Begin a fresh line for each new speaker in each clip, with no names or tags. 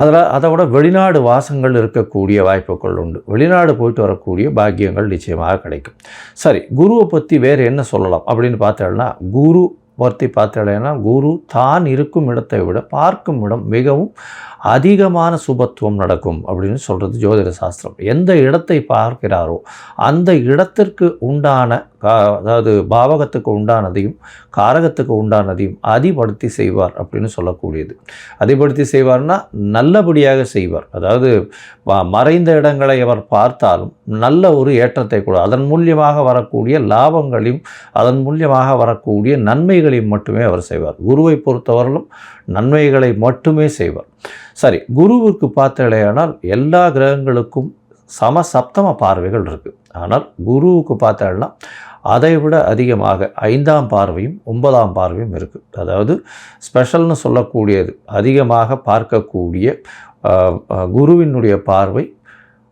அதில் அதை விட வெளிநாடு வாசங்கள் இருக்கக்கூடிய வாய்ப்புகள் உண்டு. வெளிநாடு போயிட்டு வரக்கூடிய பாக்கியங்கள் நிச்சயமாக கிடைக்கும். சரி குருவை பற்றி வேறு என்ன சொல்லலாம்? அப்படின்னு பார்த்தோம்னா குரு பற்றி பார்த்தோம்னா குரு தான் இருக்கும் இடத்தை விட பார்க்கும் இடம் மிகவும் அதிகமான சுபத்துவம் நடக்கும் அப்படின்னு சொல்கிறது ஜோதிட சாஸ்திரம். எந்த இடத்தை பார்க்கிறாரோ அந்த இடத்திற்கு உண்டான கா அதாவது பாவகத்துக்கு உண்டானதையும் காரகத்துக்கு உண்டானதையும் அதிபடுத்தி செய்வார் அப்படின்னு சொல்லக்கூடியது. அதிபடுத்தி செய்வார்னா நல்லபடியாக செய்வார். அதாவது மறைந்த இடங்களை அவர் பார்த்தாலும் நல்ல ஒரு ஏற்றத்தை கூட அதன் மூலியமாக வரக்கூடிய லாபங்களையும் அதன் மூலியமாக வரக்கூடிய நன்மைகளையும் மட்டுமே அவர் செய்வார். குருவை பொறுத்தவரையிலும் நன்மைகளை மட்டுமே செய்வார். சரி குருவுக்கு பார்த்தலையானால் எல்லா கிரகங்களுக்கும் சம சப்தம பார்வைகள் இருக்குது ஆனால் குருவுக்கு பார்த்தோம்னா அதை விட அதிகமாக ஐந்தாம் பார்வையும் ஒன்பதாம் பார்வையும் இருக்குது அதாவது ஸ்பெஷல்னு சொல்லக்கூடியது அதிகமாக பார்க்கக்கூடிய குருவினுடைய பார்வை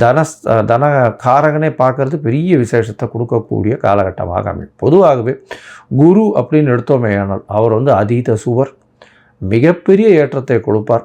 தன தன காரகனே பார்க்கறது பெரிய விசேஷத்தை கொடுக்கக்கூடிய காலகட்டமாக அமையும். பொதுவாகவே குரு அப்படின்னு எடுத்தோமே ஆனால் அவர் வந்து அதீத சுவர் மிகப்பெரிய ஏற்றத்தை கொடுப்பார்.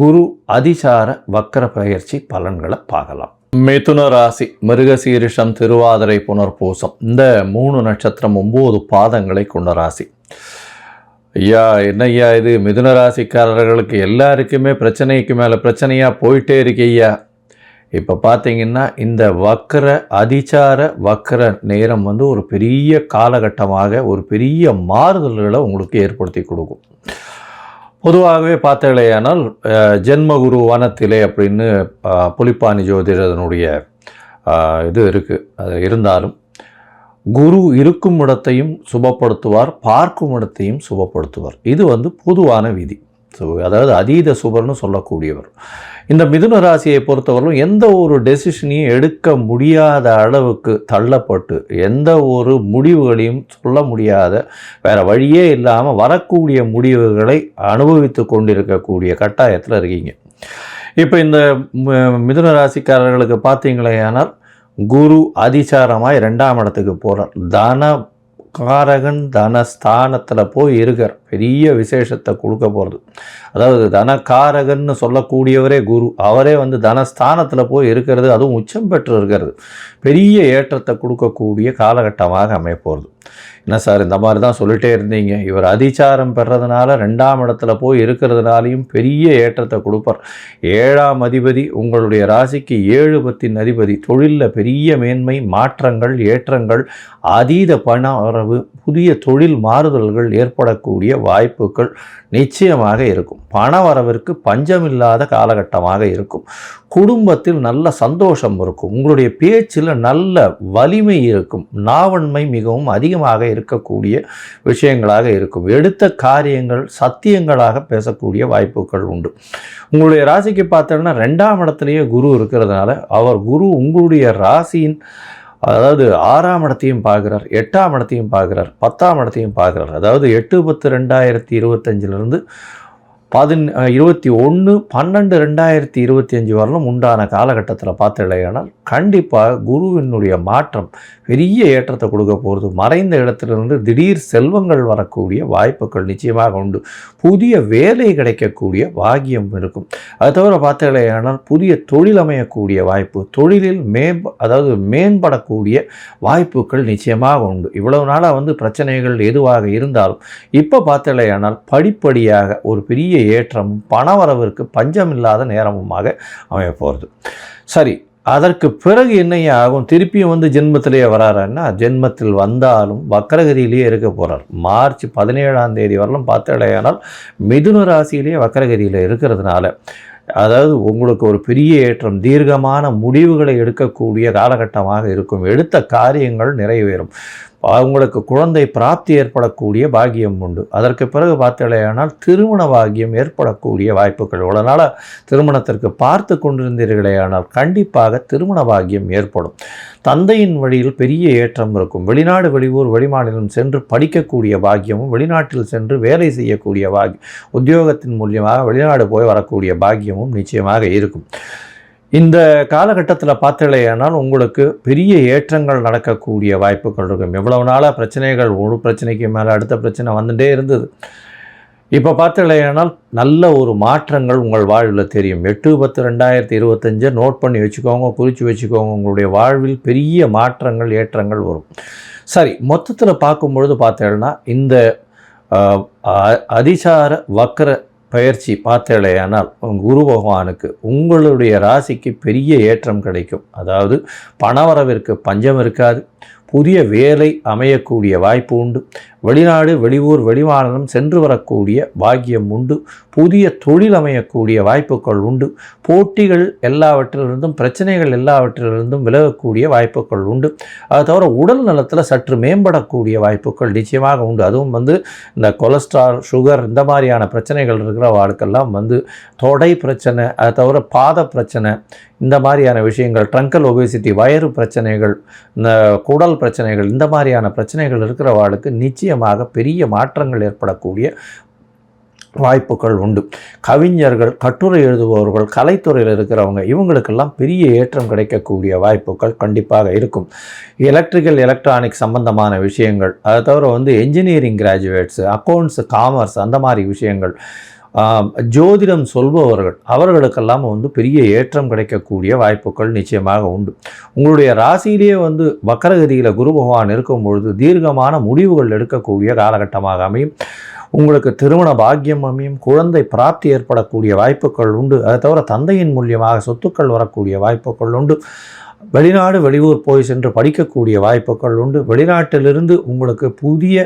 குரு அதிசார வக்கர பயிற்சி பலன்களை பார்க்கலாம். மிதுன ராசி மிருகசீரிஷம் திருவாதிரை புனர்பூசம் இந்த மூணு நட்சத்திரம் ஒம்பது பாதங்களை கொண்ட ராசி. ஐயா என்ன ஐயா இது? மிதுன ராசிக்காரர்களுக்கு எல்லாருக்குமே பிரச்சனைக்கு மேலே பிரச்சனையாக போயிட்டே இருக்கு ஐயா. இப்போ பார்த்தீங்கன்னா இந்த வக்கர அதிச்சார வக்கர நேரம் வந்து ஒரு பெரிய காலகட்டமாக ஒரு பெரிய மாறுதல்களை உங்களுக்கு ஏற்படுத்தி கொடுக்கும். பொதுவாகவே பார்த்தீங்களேயானால் ஜென்மகுரு வனத்திலே அப்படின்னு புலிப்பாணி ஜோதிடனுடைய இது இருக்குது அது இருந்தாலும் குரு இருக்கும் இடத்தையும் சுபப்படுத்துவார் பார்க்கும் இடத்தையும் சுபப்படுத்துவார். இது வந்து பொதுவான விதி. ஸோ அதாவது அதீத சுபர்னு சொல்லக்கூடியவர். இந்த மிதுன ராசியை பொறுத்தவரையிலும் எந்த ஒரு டெசிஷனையும் எடுக்க முடியாத அளவுக்கு தள்ளப்பட்டு எந்த ஒரு முடிவுகளையும் சொல்ல முடியாத வேறு வழியே இல்லாமல் வரக்கூடிய முடிவுகளை அனுபவித்து கொண்டிருக்கக்கூடிய கட்டாயத்தில் இருக்கீங்க. இப்போ இந்த ம- மிதுன ராசிக்காரர்களுக்கு பார்த்தீங்களேயானால் குரு அதிசாரமாய் ரெண்டாம் இடத்துக்கு போகிறார் தன காரகன் தனஸ்தானத்தில் போய் இருக்கார். பெரிய விசேஷத்தை கொடுக்க போகிறது அதாவது தனகாரகன்னு சொல்லக்கூடியவரே குரு. அவரே வந்து தனஸ்தானத்தில் போய் இருக்கிறது அதுவும் உச்சம் பெற்று இருக்கிறது. பெரிய ஏற்றத்தை கொடுக்கக்கூடிய காலகட்டமாக அமையப்போகிறது என்ன சார் இந்த மாதிரி தான் சொல்லிட்டே இருந்தீங்க? இவர் அதிச்சாரம் பெறதுனால ரெண்டாம் இடத்துல போய் இருக்கிறதுனாலையும் பெரிய ஏற்றத்தை கொடுப்பார். ஏழாம் அதிபதி உங்களுடைய ராசிக்கு ஏழு பத்தின் அதிபதி தொழிலில் பெரிய மேன்மை மாற்றங்கள் ஏற்றங்கள் அதீத பண வரவு புதிய தொழில் மாறுதல்கள் ஏற்படக்கூடிய வாய்ப்புகள் நிச்சயமாக இருக்கும். பண வரவிற்கு பஞ்சமில்லாத காலகட்டமாக இருக்கும். குடும்பத்தில் நல்ல சந்தோஷம் இருக்கும். உங்களுடைய பேச்சில் நல்ல வலிமை இருக்கும். நாவன்மை மிகவும் அதிகமாக இருக்கக்கூடிய விஷயங்களாக இருக்கும். எடுத்த காரியங்கள் சத்தியங்களாக பேசக்கூடிய வாய்ப்புகள் உண்டு. உங்களுடைய ராசிக்கு பார்த்தோம்னா ரெண்டாம் இடத்துலையே குரு இருக்கிறதுனால அவர் குரு உங்களுடைய ராசியின் அதாவது ஆறாம் இடத்தையும் பார்க்குறார் எட்டாம் இடத்தையும் பார்க்குறார் பத்தாம் இடத்தையும் பார்க்குறார். அதாவது எட்டு பத்து ரெண்டாயிரத்தி இருபத்தஞ்சிலிருந்து பதின் இருபத்தி ஒன்று பன்னெண்டு ரெண்டாயிரத்தி இருபத்தி அஞ்சு வரலும் உண்டான காலகட்டத்தில் பார்த்துடையானால் கண்டிப்பாக குருவினுடைய மாற்றம் பெரிய ஏற்றத்தை கொடுக்க போகிறது மறைந்த இடத்திலிருந்து திடீர் செல்வங்கள் வரக்கூடிய வாய்ப்புகள் நிச்சயமாக உண்டு. புதிய வேலை கிடைக்கக்கூடிய பாகியம் இருக்கும். அது தவிர பார்த்துடையானால் புதிய தொழில் அமையக்கூடிய வாய்ப்பு தொழிலில் மே அதாவது மேம்படக்கூடிய வாய்ப்புகள் நிச்சயமாக உண்டு. இவ்வளவு நாளாக வந்து பிரச்சனைகள் எதுவாக இருந்தாலும் இப்போ பார்த்துடையானால் படிப்படியாக ஒரு பெரிய ஏற்றமும் பணவரவிற்கு பஞ்சமில்லாத நேரமுமாக அமைய போகிறது சரி அதற்கு பிறகு என்னையா ஆகும்? திருப்பியும் வந்து ஜென்மத்திலேயே வராருன்னா ஜென்மத்தில் வந்தாலும் வக்கரகதியிலேயே இருக்க போகிறார் மார்ச் பதினேழாம் தேதி வரலும் பார்த்தடையானால் மிதுன ராசியிலேயே வக்கரகதியில் இருக்கிறதுனால அதாவது உங்களுக்கு ஒரு பெரிய ஏற்றம் தீர்க்கமான முடிவுகளை எடுக்கக்கூடிய காலகட்டமாக இருக்கும். எடுத்த காரியங்கள் நிறைவேறும். அவங்களுக்கு குழந்தை பிராப்தி ஏற்படக்கூடிய பாக்கியம் உண்டு. அதற்கு பிறகு பார்த்தீங்களேயானால் திருமண பாகியம் ஏற்படக்கூடிய வாய்ப்புகள். இவ்வளோ நாளாக திருமணத்திற்கு பார்த்து கொண்டிருந்தீர்களேயானால் கண்டிப்பாக திருமண பாகியம் ஏற்படும். தந்தையின் வழியில் பெரிய ஏற்றம் இருக்கும். வெளிநாடு வெளியூர் வெளிமாநிலம் சென்று படிக்கக்கூடிய பாக்கியமும் வெளிநாட்டில் சென்று வேலை செய்யக்கூடிய பாக்கியம் உத்தியோகத்தின் மூலியமாக வெளிநாடு போய் வரக்கூடிய பாக்கியமும் நிச்சயமாக இருக்கும். இந்த காலகட்டத்தில் பார்த்தலையானால் உங்களுக்கு பெரிய ஏற்றங்கள் நடக்கக்கூடிய வாய்ப்புகள் இருக்கும். எவ்வளவு நாளாக பிரச்சனைகள் ஒரு பிரச்சனைக்கு மேலே அடுத்த பிரச்சனை வந்துட்டே இருந்தது. இப்போ பார்த்தலையானால் நல்ல ஒரு மாற்றங்கள் உங்கள் வாழ்வில் தெரியும். எட்டு பத்து ரெண்டாயிரத்தி இருபத்தஞ்சை நோட் பண்ணி வச்சுக்கோங்க குறித்து வச்சுக்கோங்க. உங்களுடைய வாழ்வில் பெரிய மாற்றங்கள் ஏற்றங்கள் வரும். சரி மொத்தத்தில் பார்க்கும்பொழுது பார்த்தேன்னா இந்த அதிசார வக்கர பயிற்சி பார்த்தேலையானால் குரு பகவானுக்கு உங்களுடைய ராசிக்கு பெரிய ஏற்றம் கிடைக்கும். அதாவது பணவரவிற்கு பஞ்சம் இருக்காது. புதிய வேலை அமையக்கூடிய வாய்ப்பு உண்டு. வெளிநாடு வெளியூர் வெளிமாநிலம் சென்று வரக்கூடிய பாக்கியம் உண்டு. புதிய தொழில் அமையக்கூடிய வாய்ப்புகள் உண்டு. போட்டிகள் எல்லாவற்றிலிருந்தும் பிரச்சனைகள் எல்லாவற்றிலிருந்தும் விலகக்கூடிய வாய்ப்புகள் உண்டு. அது தவிர உடல் நலத்தில் சற்று மேம்படக்கூடிய வாய்ப்புகள் நிச்சயமாக உண்டு. அதுவும் வந்து இந்த கொலஸ்ட்ரால் சுகர் இந்த மாதிரியான பிரச்சனைகள் இருக்கிற வாழ்க்கெல்லாம் வந்து தொடை பிரச்சனை அது தவிர பாத பிரச்சனை இந்த மாதிரியான விஷயங்கள் ட்ரங்கல் ஒபேசிட்டி வயறு பிரச்சனைகள் இந்த குடல் பிரச்சனைகள் இந்த மாதிரியான பிரச்சனைகள் இருக்கிற வாழ்க்கை நிச்சயம் நிச்சயமாக பெரிய மாற்றங்கள் ஏற்படக்கூடிய வாய்ப்புகள் உண்டு. கவிஞர்கள் கட்டுரை எழுதுபவர்கள் கலைத்துறையில் இருக்கிறவங்க இவங்களுக்கெல்லாம் பெரிய ஏற்றம் கிடைக்கக்கூடிய வாய்ப்புகள் கண்டிப்பாக இருக்கும். எலக்ட்ரிக்கல் எலக்ட்ரானிக் சம்பந்தமான விஷயங்கள் அதை தவிர வந்து என்ஜினியரிங் கிராஜுவேட்ஸு அக்கௌண்ட்ஸ் காமர்ஸ் அந்த மாதிரி விஷயங்கள் ஜோதிடம் சொல்பவர்கள் அவர்களுக்கெல்லாம் வந்து பெரிய ஏற்றம் கிடைக்கக்கூடிய வாய்ப்புகள் நிச்சயமாக உண்டு. உங்களுடைய ராசியிலேயே வந்து வக்கரகதியில் குரு பகவான் இருக்கும் பொழுது தீர்க்கமான முடிவுகள் எடுக்கக்கூடிய காலகட்டமாக அமையும். உங்களுக்கு திருமண பாக்கியம் அமையும் குழந்தை பிராப்தி ஏற்படக்கூடிய வாய்ப்புகள் உண்டு. அதை தவிர தந்தையின் மூலியமாக சொத்துக்கள் வரக்கூடிய வாய்ப்புகள் உண்டு. வெளிநாடு வெளியூர் போய் சென்று படிக்கக்கூடிய வாய்ப்புகள் உண்டு. வெளிநாட்டிலிருந்து உங்களுக்கு புதிய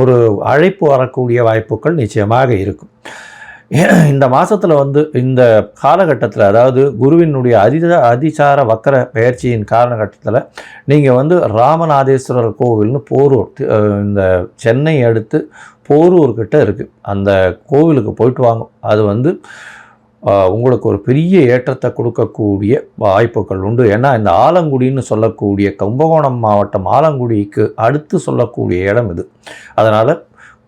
ஒரு அழைப்பு வரக்கூடிய வாய்ப்புகள் நிச்சயமாக இருக்கும். இந்த மாதத்தில் வந்து இந்த காலகட்டத்தில் அதாவது குருவினுடைய அதித அதிசார வக்கர பயிற்சியின் காலகட்டத்தில் நீங்கள் வந்து ராமநாதேஸ்வரர் கோவில்னு போரூர் இந்த சென்னை அடுத்து போரூர்கிட்ட இருக்குது அந்த கோவிலுக்கு போயிட்டு வாங்க. அது வந்து உங்களுக்கு ஒரு பெரிய ஏற்றத்தை கொடுக்கக்கூடிய வாய்ப்புகள் உண்டு. ஏன்னா இந்த ஆலங்குடின்னு சொல்லக்கூடிய கும்பகோணம் மாவட்டம் ஆலங்குடிக்கு அடுத்து சொல்லக்கூடிய இடம் இது. அதனால்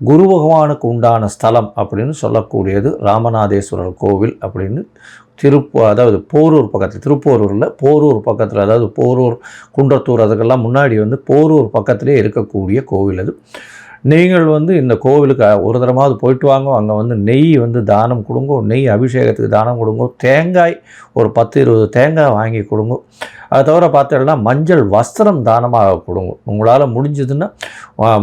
குரு பகவானுக்கு உண்டான ஸ்தலம் அப்படின்னு சொல்லக்கூடியது ராமநாதேஸ்வரர் கோவில் அப்படின்னு திருப்பூ அதாவது போரூர் பக்கத்தில் திருப்போரூரில் போரூர் பக்கத்தில் அதாவது போரூர் குன்றத்தூர் அதுக்கெல்லாம் முன்னாடி வந்து போரூர் பக்கத்திலே இருக்கக்கூடிய கோவில் அது. நீங்கள் வந்து இந்த கோவிலுக்கு ஒரு தரமாவது போயிட்டு வாங்க. அங்கே வந்து நெய் வந்து தானம் கொடுங்க நெய் அபிஷேகத்துக்கு தானம் கொடுங்க தேங்காய் ஒரு பத்து இருபது தேங்காய் வாங்கி கொடுங்க. அது தவிர பார்த்தீங்கன்னா மஞ்சள் வஸ்திரம் தானமாக கொடுங்க. உங்களால் முடிஞ்சதுன்னா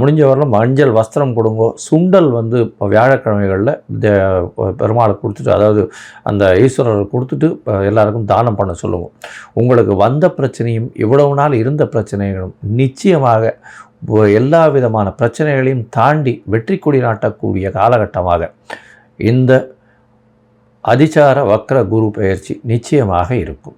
முடிஞ்ச வரலும் மஞ்சள் வஸ்திரம் கொடுங்க. சுண்டல் வந்து இப்போ வியாழக்கிழமைகளில் தே- பெருமாளுக்கு கொடுத்துட்டு அதாவது அந்த ஈஸ்வரர் கொடுத்துட்டு எல்லாருக்கும் தானம் பண்ண சொல்லுவோம் உங்களுக்கு வந்த பிரச்சனையும் இவ்வளவு நாள் இருந்த பிரச்சனைகளும் நிச்சயமாக எல்லா விதமான பிரச்சனைகளையும் தாண்டி வெற்றி கொடி நாட்டக்கூடிய காலகட்டமாக இந்த அதிசார வக்ர குரு பயிற்சி நிச்சயமாக இருக்கும்.